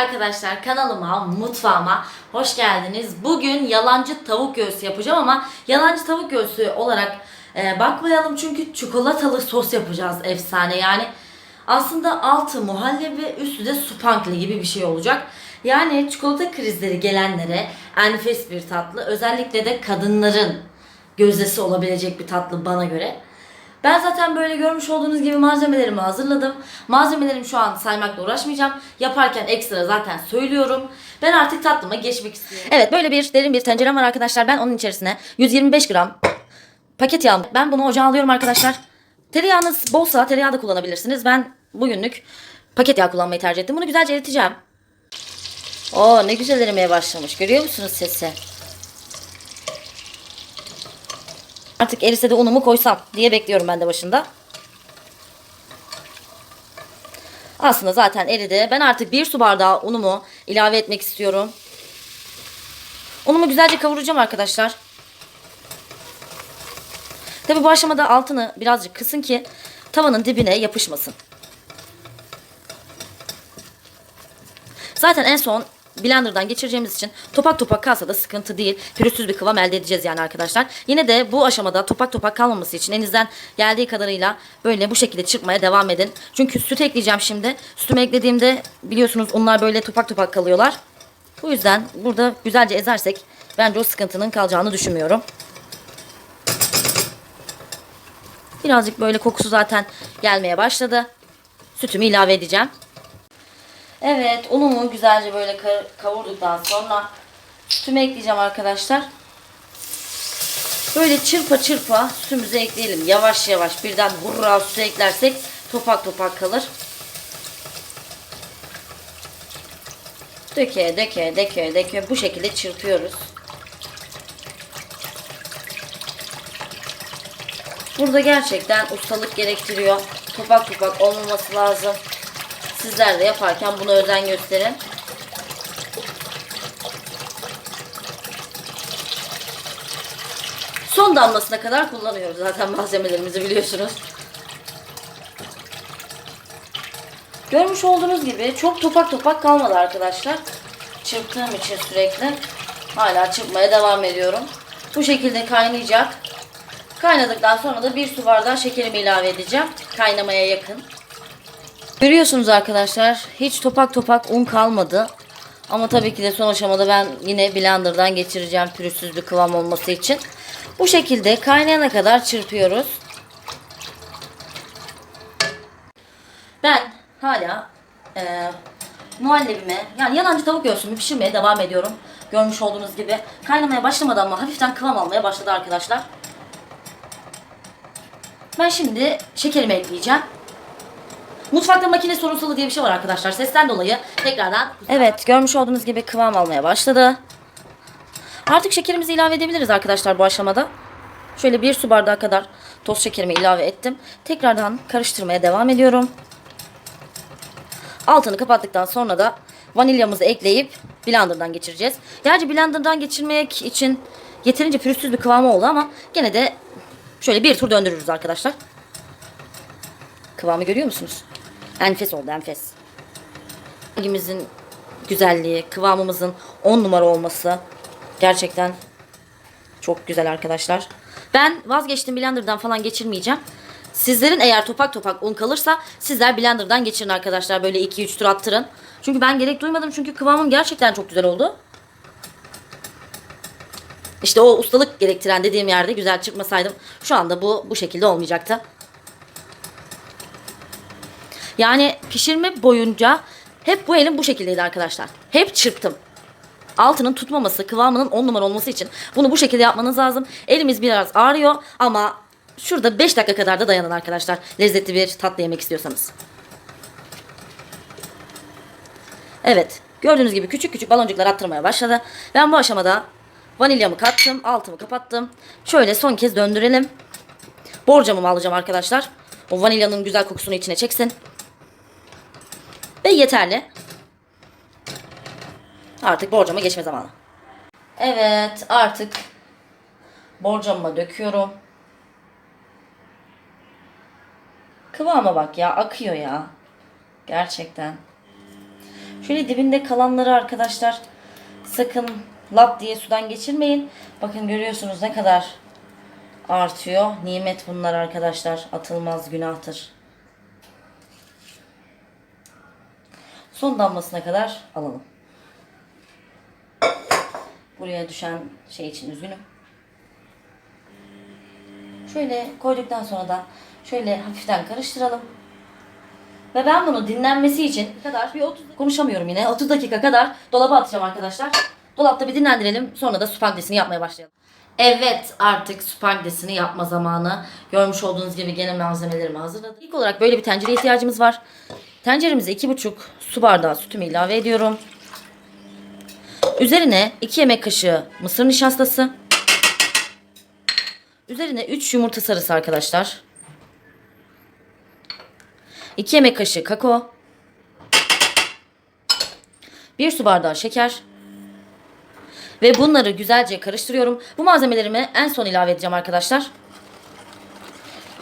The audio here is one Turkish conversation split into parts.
arkadaşlar kanalıma, mutfağıma hoş geldiniz. Bugün yalancı tavuk göğsü yapacağım ama yalancı tavuk göğsü olarak e, bakmayalım çünkü çikolatalı sos yapacağız efsane. Yani aslında altı muhallebi üstü de su pankli gibi bir şey olacak. Yani çikolata krizleri gelenlere enfes bir tatlı. Özellikle de kadınların gözdesi olabilecek bir tatlı bana göre. Ben zaten böyle görmüş olduğunuz gibi malzemelerimi hazırladım. Malzemelerimi şu an saymakla uğraşmayacağım. Yaparken ekstra zaten söylüyorum. Ben artık tatlıma geçmek istiyorum. Evet böyle bir derin bir tencerem var arkadaşlar. Ben onun içerisine 125 gram paket yağ. Ben bunu ocağa alıyorum arkadaşlar. Tereyağınız bolsa tereyağı da kullanabilirsiniz. Ben bugünlük paket yağ kullanmayı tercih ettim. Bunu güzelce eriteceğim. Oo ne güzel erimeye başlamış. Görüyor musunuz sesi? Artık erise de unumu koysam diye bekliyorum ben de başında. Aslında zaten eridi. Ben artık bir su bardağı unumu ilave etmek istiyorum. Unumu güzelce kavuracağım arkadaşlar. Tabi bu aşamada altını birazcık kısın ki tavanın dibine yapışmasın. Zaten en son blenderdan geçireceğimiz için topak topak kalsa da sıkıntı değil. Pürüzsüz bir kıvam elde edeceğiz yani arkadaşlar. Yine de bu aşamada topak topak kalmaması için elinizden geldiği kadarıyla böyle bu şekilde çırpmaya devam edin. Çünkü süt ekleyeceğim şimdi. Sütümü eklediğimde biliyorsunuz unlar böyle topak topak kalıyorlar. Bu yüzden burada güzelce ezersek bence o sıkıntının kalacağını düşünmüyorum. Birazcık böyle kokusu zaten gelmeye başladı. Sütümü ilave edeceğim. Evet unumu güzelce böyle ka- kavurduktan sonra sütümü ekleyeceğim arkadaşlar. Böyle çırpa çırpa sütümüzü ekleyelim. Yavaş yavaş birden hurra sütü eklersek topak topak kalır. Döke döke döke döke bu şekilde çırpıyoruz. Burada gerçekten ustalık gerektiriyor. Topak topak olmaması lazım. Sizler de yaparken buna özen gösterin. Son damlasına kadar kullanıyoruz zaten malzemelerimizi biliyorsunuz. Görmüş olduğunuz gibi çok topak topak kalmadı arkadaşlar. Çırptığım için sürekli hala çırpmaya devam ediyorum. Bu şekilde kaynayacak. Kaynadıktan sonra da bir su bardağı şekerimi ilave edeceğim. Kaynamaya yakın. Görüyorsunuz arkadaşlar hiç topak topak un kalmadı. Ama tabii ki de son aşamada ben yine blenderdan geçireceğim pürüzsüz bir kıvam olması için. Bu şekilde kaynayana kadar çırpıyoruz. Ben hala e, muhallebime yani yalancı tavuk göğsümü pişirmeye devam ediyorum. Görmüş olduğunuz gibi kaynamaya başlamadan ama hafiften kıvam almaya başladı arkadaşlar. Ben şimdi şekerimi ekleyeceğim. Mutfakta makine sorunsalı diye bir şey var arkadaşlar. Sesten dolayı tekrardan... Evet görmüş olduğunuz gibi kıvam almaya başladı. Artık şekerimizi ilave edebiliriz arkadaşlar bu aşamada. Şöyle bir su bardağı kadar toz şekerimi ilave ettim. Tekrardan karıştırmaya devam ediyorum. Altını kapattıktan sonra da vanilyamızı ekleyip blenderdan geçireceğiz. Gerçi blenderdan geçirmek için yeterince pürüzsüz bir kıvamı oldu ama gene de şöyle bir tur döndürürüz arkadaşlar. Kıvamı görüyor musunuz? Enfes oldu enfes. Rengimizin güzelliği, kıvamımızın 10 numara olması gerçekten çok güzel arkadaşlar. Ben vazgeçtim blenderdan falan geçirmeyeceğim. Sizlerin eğer topak topak un kalırsa sizler blenderdan geçirin arkadaşlar. Böyle 2-3 tur attırın. Çünkü ben gerek duymadım çünkü kıvamım gerçekten çok güzel oldu. İşte o ustalık gerektiren dediğim yerde güzel çıkmasaydım şu anda bu bu şekilde olmayacaktı. Yani pişirme boyunca hep bu elim bu şekildeydi arkadaşlar. Hep çırptım. Altının tutmaması, kıvamının 10 numara olması için bunu bu şekilde yapmanız lazım. Elimiz biraz ağrıyor ama şurada 5 dakika kadar da dayanın arkadaşlar. Lezzetli bir tatlı yemek istiyorsanız. Evet. Gördüğünüz gibi küçük küçük baloncuklar attırmaya başladı. Ben bu aşamada vanilyamı kattım. Altımı kapattım. Şöyle son kez döndürelim. Borcamımı alacağım arkadaşlar. O vanilyanın güzel kokusunu içine çeksin. Ve yeterli. Artık borcama geçme zamanı. Evet artık borcamıma döküyorum. Kıvama bak ya akıyor ya. Gerçekten. Şöyle dibinde kalanları arkadaşlar sakın lap diye sudan geçirmeyin. Bakın görüyorsunuz ne kadar artıyor. Nimet bunlar arkadaşlar. Atılmaz günahtır. Son damlasına kadar alalım. Buraya düşen şey için üzgünüm. Şöyle koyduktan sonra da şöyle hafiften karıştıralım. Ve ben bunu dinlenmesi için kadar bir 30 konuşamıyorum yine 30 dakika kadar dolaba atacağım arkadaşlar. Dolapta bir dinlendirelim sonra da spagetisini yapmaya başlayalım. Evet artık spagetisini yapma zamanı. Görmüş olduğunuz gibi gene malzemelerimi hazırladım. İlk olarak böyle bir tencereye ihtiyacımız var. Tenceremize 2,5 su bardağı sütümü ilave ediyorum. Üzerine 2 yemek kaşığı mısır nişastası. Üzerine 3 yumurta sarısı arkadaşlar. 2 yemek kaşığı kakao. 1 su bardağı şeker. Ve bunları güzelce karıştırıyorum. Bu malzemelerimi en son ilave edeceğim arkadaşlar.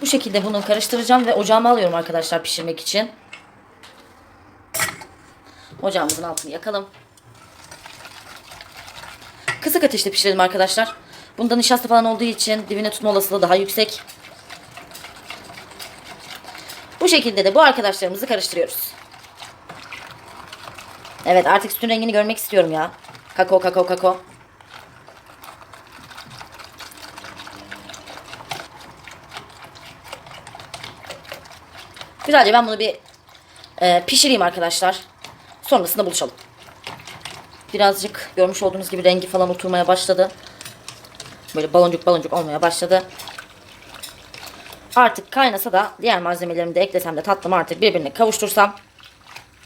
Bu şekilde bunu karıştıracağım ve ocağıma alıyorum arkadaşlar pişirmek için. Ocağımızın altını yakalım. Kısık ateşte pişirelim arkadaşlar. Bunda nişasta falan olduğu için dibine tutma olasılığı daha yüksek. Bu şekilde de bu arkadaşlarımızı karıştırıyoruz. Evet artık sütün rengini görmek istiyorum ya. Kakao kakao kakao. Güzelce ben bunu bir e, pişireyim arkadaşlar. Sonrasında buluşalım. Birazcık görmüş olduğunuz gibi rengi falan oturmaya başladı. Böyle baloncuk baloncuk olmaya başladı. Artık kaynasa da diğer malzemelerimi de eklesem de tatlımı artık birbirine kavuştursam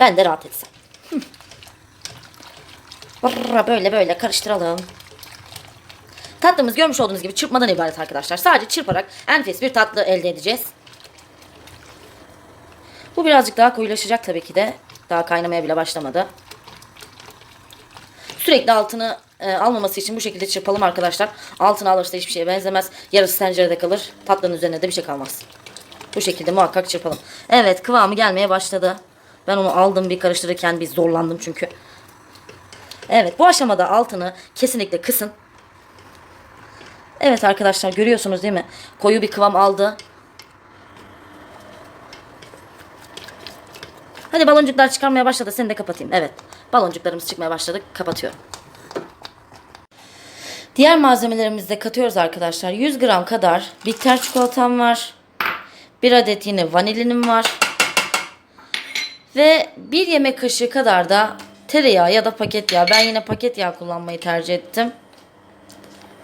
ben de rahat etsem. Böyle böyle karıştıralım. Tatlımız görmüş olduğunuz gibi çırpmadan ibaret arkadaşlar. Sadece çırparak enfes bir tatlı elde edeceğiz. Bu birazcık daha koyulaşacak tabii ki de. Daha kaynamaya bile başlamadı. Sürekli altını e, almaması için bu şekilde çırpalım arkadaşlar. Altını alırsa hiçbir şeye benzemez. Yarısı tencerede kalır. Tatlının üzerine de bir şey kalmaz. Bu şekilde muhakkak çırpalım. Evet kıvamı gelmeye başladı. Ben onu aldım bir karıştırırken bir zorlandım çünkü. Evet bu aşamada altını kesinlikle kısın. Evet arkadaşlar görüyorsunuz değil mi? Koyu bir kıvam aldı. Hadi baloncuklar çıkarmaya başladı. Seni de kapatayım. Evet. Baloncuklarımız çıkmaya başladı. Kapatıyorum. Diğer malzemelerimizi de katıyoruz arkadaşlar. 100 gram kadar bitter çikolatam var. Bir adet yine vanilinim var. Ve bir yemek kaşığı kadar da tereyağı ya da paket yağ. Ben yine paket yağ kullanmayı tercih ettim.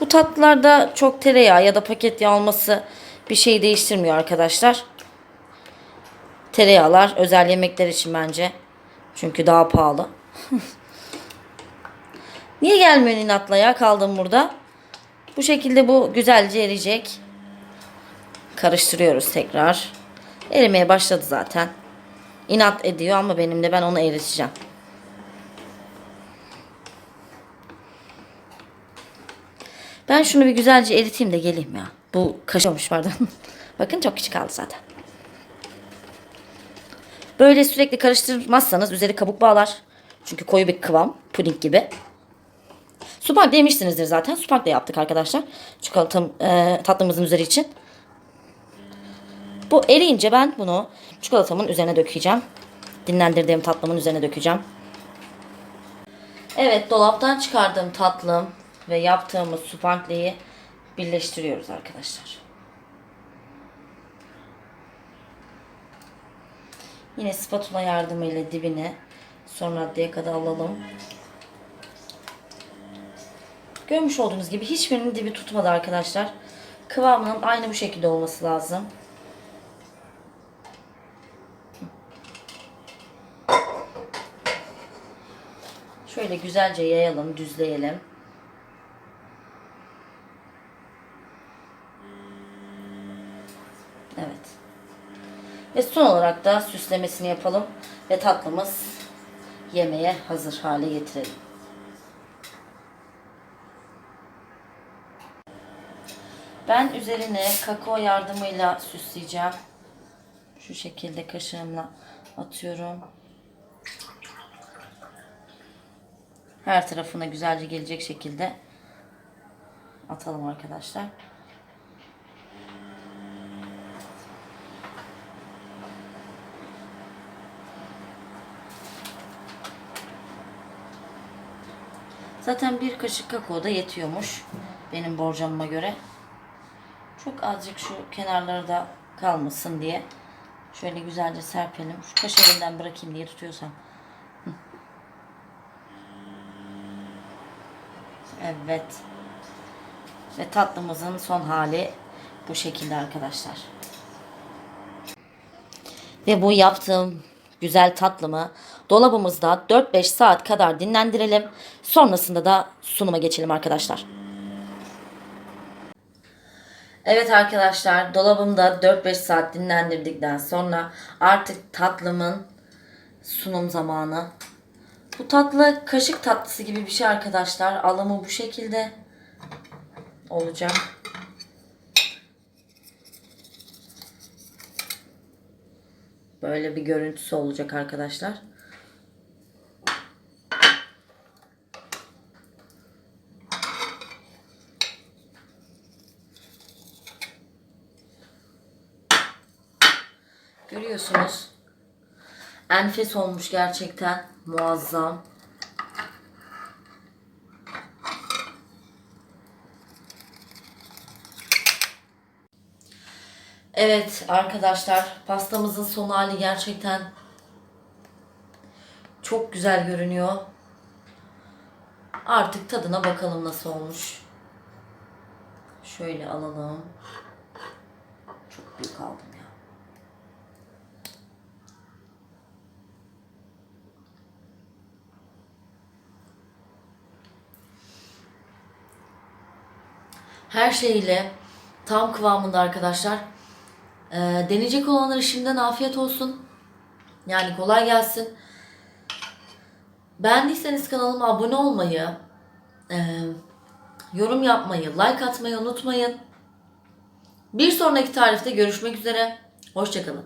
Bu tatlılarda çok tereyağı ya da paket yağ olması bir şey değiştirmiyor arkadaşlar. Tereyağlar özel yemekler için bence. Çünkü daha pahalı. Niye gelmiyor inatla ya kaldım burada. Bu şekilde bu güzelce eriyecek. Karıştırıyoruz tekrar. Erimeye başladı zaten. İnat ediyor ama benim de ben onu eriteceğim. Ben şunu bir güzelce eriteyim de geleyim ya. Bu kaşımış pardon. Bakın çok küçük kaldı zaten. Böyle sürekli karıştırmazsanız üzeri kabuk bağlar. Çünkü koyu bir kıvam. Puding gibi. Supak da yemişsinizdir zaten. Supak da yaptık arkadaşlar. Çikolatam e, tatlımızın üzeri için. Bu eriyince ben bunu çikolatamın üzerine dökeceğim. Dinlendirdiğim tatlımın üzerine dökeceğim. Evet dolaptan çıkardığım tatlım ve yaptığımız supakleyi birleştiriyoruz arkadaşlar. Yine spatula yardımıyla dibine son raddeye kadar alalım. Görmüş olduğunuz gibi hiçbirinin dibi tutmadı arkadaşlar. Kıvamının aynı bu şekilde olması lazım. Şöyle güzelce yayalım, düzleyelim. Evet. Ve son olarak da süslemesini yapalım ve tatlımız yemeğe hazır hale getirelim. Ben üzerine kakao yardımıyla süsleyeceğim. Şu şekilde kaşığımla atıyorum. Her tarafına güzelce gelecek şekilde atalım arkadaşlar. Zaten bir kaşık kakao da yetiyormuş benim borcamıma göre. Çok azıcık şu kenarları da kalmasın diye şöyle güzelce serpelim. Şu kaşarından bırakayım diye tutuyorsam. Evet. Ve tatlımızın son hali bu şekilde arkadaşlar. Ve bu yaptığım güzel tatlımı dolabımızda 4-5 saat kadar dinlendirelim. Sonrasında da sunuma geçelim arkadaşlar. Evet arkadaşlar dolabımda 4-5 saat dinlendirdikten sonra artık tatlımın sunum zamanı. Bu tatlı kaşık tatlısı gibi bir şey arkadaşlar. Alımı bu şekilde olacak. Böyle bir görüntüsü olacak arkadaşlar. Görüyorsunuz. Enfes olmuş gerçekten. Muazzam. Evet arkadaşlar pastamızın son hali gerçekten çok güzel görünüyor. Artık tadına bakalım nasıl olmuş. Şöyle alalım. Çok büyük aldım ya. Her şeyle tam kıvamında arkadaşlar. Ee, deneyecek olanlara şimdiden afiyet olsun. Yani kolay gelsin. Beğendiyseniz kanalıma abone olmayı, e, yorum yapmayı, like atmayı unutmayın. Bir sonraki tarifte görüşmek üzere. Hoşçakalın.